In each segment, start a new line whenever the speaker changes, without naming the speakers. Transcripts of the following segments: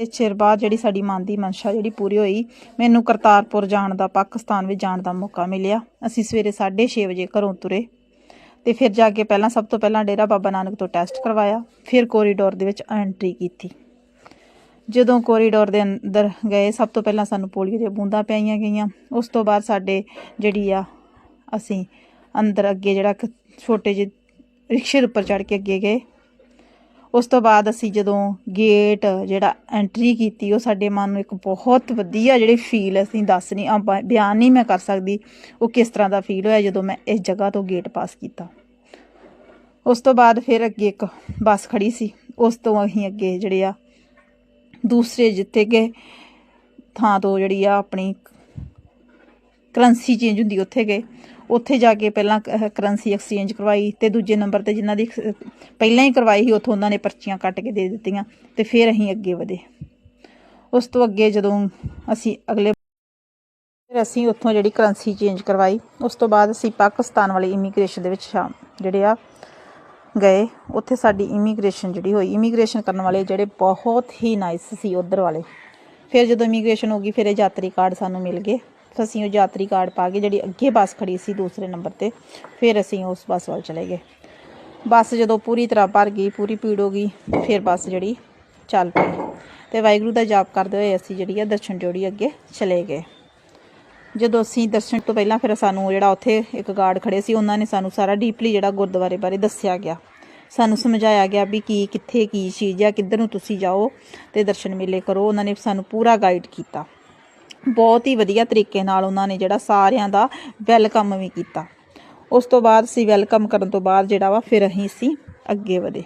ਇਸ ਚਿਰ ਬਾਅਦ ਜਿਹੜੀ ਸਾਡੀ ਮਨ ਦੀ ਮਨਸ਼ਾ ਜਿਹੜੀ ਪੂਰੀ ਹੋਈ, ਮੈਨੂੰ ਕਰਤਾਰਪੁਰ ਜਾਣ ਦਾ, ਪਾਕਿਸਤਾਨ ਵਿੱਚ ਜਾਣ ਦਾ ਮੌਕਾ ਮਿਲਿਆ। ਅਸੀਂ ਸਵੇਰੇ 6:30 ਵਜੇ ਘਰੋਂ ਤੁਰੇ ਤੇ ਫਿਰ ਜਾ ਕੇ ਪਹਿਲਾਂ ਸਭ ਤੋਂ ਪਹਿਲਾਂ ਡੇਰਾ ਬਾਬਾ ਨਾਨਕ ਤੋਂ ਟੈਸਟ ਕਰਵਾਇਆ, ਫਿਰ ਕੋਰੀਡੋਰ ਦੇ ਵਿੱਚ ਐਂਟਰੀ ਕੀਤੀ। ਜਦੋਂ ਕੋਰੀਡੋਰ ਦੇ ਅੰਦਰ ਗਏ, ਸਭ ਤੋਂ ਪਹਿਲਾਂ ਸਾਨੂੰ ਪੋਲੀਓ ਦੀਆਂ ਬੂੰਦਾਂ ਪਿਆਈਆਂ ਗਈਆਂ। ਉਸ ਤੋਂ ਬਾਅਦ ਸਾਡੇ ਜਿਹੜੀ ਆ, ਅਸੀਂ ਅੰਦਰ ਅੱਗੇ ਜਿਹੜਾ ਇੱਕ ਛੋਟੇ ਜਿਹੇ ਰਿਕਸ਼ੇ ਦੇ ਉੱਪਰ ਚੜ੍ਹ ਕੇ ਅੱਗੇ ਗਏ। ਉਸ ਤੋਂ ਬਾਅਦ ਅਸੀਂ ਜਦੋਂ ਗੇਟ ਜਿਹੜਾ ਐਂਟਰੀ ਕੀਤੀ, ਉਹ ਸਾਡੇ ਮਨ ਨੂੰ ਇੱਕ ਬਹੁਤ ਵਧੀਆ ਜਿਹੜੀ ਫੀਲ ਅਸੀਂ ਦੱਸ ਨਹੀਂ ਆ ਬਿਆਨ ਨਹੀਂ ਮੈਂ ਕਰ ਸਕਦੀ, ਉਹ ਕਿਸ ਤਰ੍ਹਾਂ ਦਾ ਫੀਲ ਹੋਇਆ ਜਦੋਂ ਮੈਂ ਇਸ ਜਗ੍ਹਾ ਤੋਂ ਗੇਟ ਪਾਸ ਕੀਤਾ। ਉਸ ਤੋਂ ਬਾਅਦ ਫਿਰ ਅੱਗੇ ਇੱਕ ਬੱਸ ਖੜੀ ਸੀ, ਉਸ ਤੋਂ ਅਸੀਂ ਅੱਗੇ ਜਿਹੜੇ ਆ, ਦੂਸਰੇ ਜਿੱਥੇ ਗਏ ਥਾਂ ਤੋਂ ਜਿਹੜੀ ਆ ਆਪਣੀ ਕਰੰਸੀ ਚੇਂਜ ਹੁੰਦੀ ਉੱਥੇ ਗਏ। ਉੱਥੇ ਜਾ ਕੇ ਪਹਿਲਾਂ ਕਰੰਸੀ ਐਕਸਚੇਂਜ ਕਰਵਾਈ ਤੇ ਦੂਜੇ ਨੰਬਰ ਤੇ ਜਿਨ੍ਹਾਂ ਦੀ ਪਹਿਲਾਂ ਹੀ ਕਰਵਾਈ ਸੀ, ਉੱਥੋਂ ਉਹਨਾਂ ਨੇ ਪਰਚੀਆਂ ਕੱਟ ਕੇ ਦੇ ਦਿੱਤੀਆਂ ਤੇ ਫਿਰ ਅਸੀਂ ਅੱਗੇ ਵਧੇ। ਉਸ ਤੋਂ ਅੱਗੇ ਜਦੋਂ ਅਸੀਂ ਅਗਲੇ ਫਿਰ ਅਸੀਂ ਉੱਥੋਂ ਜਿਹੜੀ ਕਰੰਸੀ ਚੇਂਜ ਕਰਵਾਈ, ਉਸ ਤੋਂ ਬਾਅਦ ਅਸੀਂ ਪਾਕਿਸਤਾਨ ਵਾਲੇ ਇਮੀਗ੍ਰੇਸ਼ਨ ਦੇ ਵਿੱਚ ਸ਼ਾਮ ਜਿਹੜੇ ਆ, ਗਏ। ਉੱਥੇ ਸਾਡੀ ਇਮੀਗ੍ਰੇਸ਼ਨ ਜਿਹੜੀ ਹੋਈ ਇਮੀਗ੍ਰੇਸ਼ਨ ਕਰਨ ਵਾਲੇ ਜਿਹੜੇ ਬਹੁਤ ਹੀ ਨਾਈਸ ਸੀ ਉਧਰ ਵਾਲੇ। ਫਿਰ ਜਦੋਂ ਇਮੀਗ੍ਰੇਸ਼ਨ ਹੋ ਗਈ, ਫਿਰ ਇਹ ਯਾਤਰੀ ਕਾਰਡ ਸਾਨੂੰ ਮਿਲ ਗਏ। ਅਸੀਂ ਉਹ ਯਾਤਰੀ ਕਾਰਡ ਪਾ ਕੇ ਜਿਹੜੀ ਅੱਗੇ ਬੱਸ ਖੜੀ ਸੀ ਦੂਸਰੇ ਨੰਬਰ ਤੇ, ਫਿਰ ਅਸੀਂ ਉਸ ਬੱਸ ਵੱਲ ਚਲੇ ਗਏ। ਬੱਸ ਜਦੋਂ ਪੂਰੀ ਤਰ੍ਹਾਂ ਭਰ ਗਈ, ਪੂਰੀ ਭੀੜ ਹੋ ਗਈ, ਫਿਰ ਬੱਸ ਜਿਹੜੀ ਚੱਲ ਪਈ। ਤੇ ਵਾਹਿਗੁਰੂ ਦਾ ਜਾਪ ਕਰਦੇ ਹੋਏ ਅਸੀਂ ਜਿਹੜੀ ਆ ਦਰਸ਼ਨ ਜੋੜੀ ਅੱਗੇ ਚਲੇ ਗਏ। ਜਦੋਂ ਅਸੀਂ ਦਰਸ਼ਨ ਤੋਂ ਪਹਿਲਾਂ ਫਿਰ ਸਾਨੂੰ ਜਿਹੜਾ ਉੱਥੇ ਇੱਕ ਗਾਰਡ ਖੜੇ ਸੀ, ਉਹਨਾਂ ਨੇ ਸਾਨੂੰ ਸਾਰਾ ਡੀਪਲੀ ਜਿਹੜਾ ਗੁਰਦੁਆਰੇ ਬਾਰੇ ਦੱਸਿਆ ਗਿਆ। ਸਾਨੂੰ ਸਮਝਾਇਆ ਗਿਆ ਵੀ ਕੀ, ਕਿੱਥੇ ਕੀ ਚੀਜ਼ ਆ, ਕਿੱਧਰ ਨੂੰ ਤੁਸੀਂ ਜਾਓ ਤੇ ਦਰਸ਼ਨ ਮੇਲੇ ਕਰੋ। ਉਹਨਾਂ ਨੇ ਸਾਨੂੰ ਪੂਰਾ ਗਾਈਡ ਕੀਤਾ। ਬਹੁਤ ਹੀ ਵਧੀਆ ਤਰੀਕੇ ਨਾਲ ਉਹਨਾਂ ਨੇ ਜਿਹੜਾ ਸਾਰਿਆਂ ਦਾ ਵੈਲਕਮ ਵੀ ਕੀਤਾ। ਉਸ ਤੋਂ ਬਾਅਦ ਅਸੀਂ ਵੈਲਕਮ ਕਰਨ ਤੋਂ ਬਾਅਦ ਜਿਹੜਾ ਵਾ ਫਿਰ ਅਸੀਂ ਸੀ ਅੱਗੇ ਵਧੇ।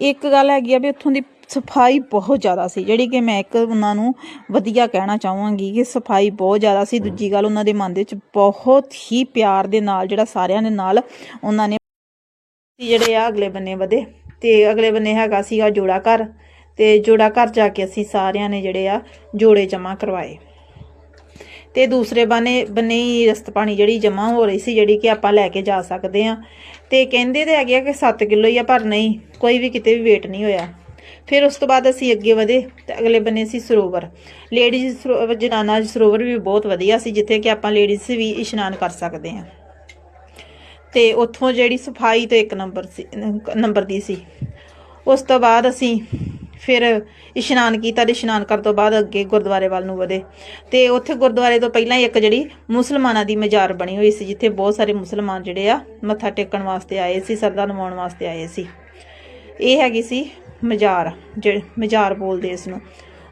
ਇੱਕ ਗੱਲ ਹੈਗੀ ਆ ਵੀ ਉੱਥੋਂ ਦੀ ਸਫ਼ਾਈ ਬਹੁਤ ਜ਼ਿਆਦਾ ਸੀ, ਜਿਹੜੀ ਕਿ ਮੈਂ ਇੱਕ ਉਹਨਾਂ ਨੂੰ ਵਧੀਆ ਕਹਿਣਾ ਚਾਹਾਂਗੀ ਕਿ ਸਫ਼ਾਈ ਬਹੁਤ ਜ਼ਿਆਦਾ ਸੀ। ਦੂਜੀ ਗੱਲ ਉਹਨਾਂ ਦੇ ਮਨ ਦੇ ਵਿੱਚ ਬਹੁਤ ਹੀ ਪਿਆਰ ਦੇ ਨਾਲ ਜਿਹੜਾ ਸਾਰਿਆਂ ਦੇ ਨਾਲ ਉਹਨਾਂ ਨੇ ਅਸੀਂ ਜਿਹੜੇ ਆ ਅਗਲੇ ਬੰਨੇ ਵਧੇ। ਤੇ ਅਗਲੇ ਬੰਨੇ ਹੈਗਾ ਸੀਗਾ ਜੋੜਾ ਘਰ। ਤੇ ਜੋੜਾ ਘਰ ਜਾ ਕੇ ਅਸੀਂ ਸਾਰਿਆਂ ਨੇ ਜਿਹੜੇ ਆ ਜੋੜੇ ਜਮ੍ਹਾਂ ਕਰਵਾਏ। ਤੇ ਦੂਸਰੇ ਬਾਨੇ ਬੰਨੇ ਹੀ ਰਸਤ ਪਾਣੀ ਜਿਹੜੀ ਜਮ੍ਹਾਂ ਹੋ ਰਹੀ ਸੀ, ਜਿਹੜੀ ਕਿ ਆਪਾਂ ਲੈ ਕੇ ਜਾ ਸਕਦੇ ਆ ਤੇ ਕਹਿੰਦੇ ਤੇ ਹੈਗੇ ਆ ਕਿ 7 ਕਿਲੋ ਹੀ ਆ, ਪਰ ਨਹੀਂ, ਕੋਈ ਵੀ ਕਿਤੇ ਵੀ weight ਨਹੀਂ ਹੋਇਆ। ਫਿਰ ਉਸ ਤੋਂ ਬਾਅਦ ਅਸੀਂ ਅੱਗੇ ਵਧੇ ਤੇ ਅਗਲੇ ਬੰਨੇ ਸੀ ਸਰੋਵਰ। ਲੇਡੀਜ਼ ਸਰੋਵਰ ਜਨਾਨਾ ਸਰੋਵਰ ਵੀ ਬਹੁਤ ਵਧੀਆ ਸੀ, ਜਿੱਥੇ ਕਿ ਆਪਾਂ ਲੇਡੀਜ਼ ਵੀ ਇਸ਼ਨਾਨ ਕਰ ਸਕਦੇ ਆ ਤੇ ਉੱਥੋਂ ਜਿਹੜੀ ਸਫ਼ਾਈ ਤੇ ਇੱਕ ਨੰਬਰ ਸੀ ਨੰਬਰ ਦੀ ਸੀ। ਉਸ ਤੋਂ ਬਾਅਦ ਅਸੀਂ ਫਿਰ ਇਸ਼ਨਾਨ ਕੀਤਾ ਤੇ ਇਸ਼ਨਾਨ ਕਰਨ ਤੋਂ ਬਾਅਦ ਅੱਗੇ ਗੁਰਦੁਆਰੇ ਵੱਲ ਨੂੰ ਵਧੇ। ਤੇ ਉੱਥੇ ਗੁਰਦੁਆਰੇ ਤੋਂ ਪਹਿਲਾਂ ਹੀ ਇੱਕ ਜਿਹੜੀ ਮੁਸਲਮਾਨਾਂ ਦੀ ਮਜ਼ਾਰ ਬਣੀ ਹੋਈ ਸੀ, ਜਿੱਥੇ ਬਹੁਤ ਸਾਰੇ ਮੁਸਲਮਾਨ ਜਿਹੜੇ ਆ ਮੱਥਾ ਟੇਕਣ ਵਾਸਤੇ ਆਏ ਸੀ ਸਰਦਾ ਨਿਵਾਉਣ ਵਾਸਤੇ ਆਏ ਸੀ। ਇਹ ਹੈਗੀ ਸੀ ਮਜ਼ਾਰ ਜਿਹੜੇ ਮਜ਼ਾਰ ਬੋਲਦੇ ਇਸ ਨੂੰ।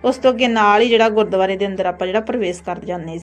ਉਸ ਤੋਂ ਅੱਗੇ ਨਾਲ ਹੀ ਜਿਹੜਾ ਗੁਰਦੁਆਰੇ ਦੇ ਅੰਦਰ ਆਪਾਂ ਜਿਹੜਾ ਪ੍ਰਵੇਸ਼ ਕਰ ਜਾਂਦੇ ਸੀ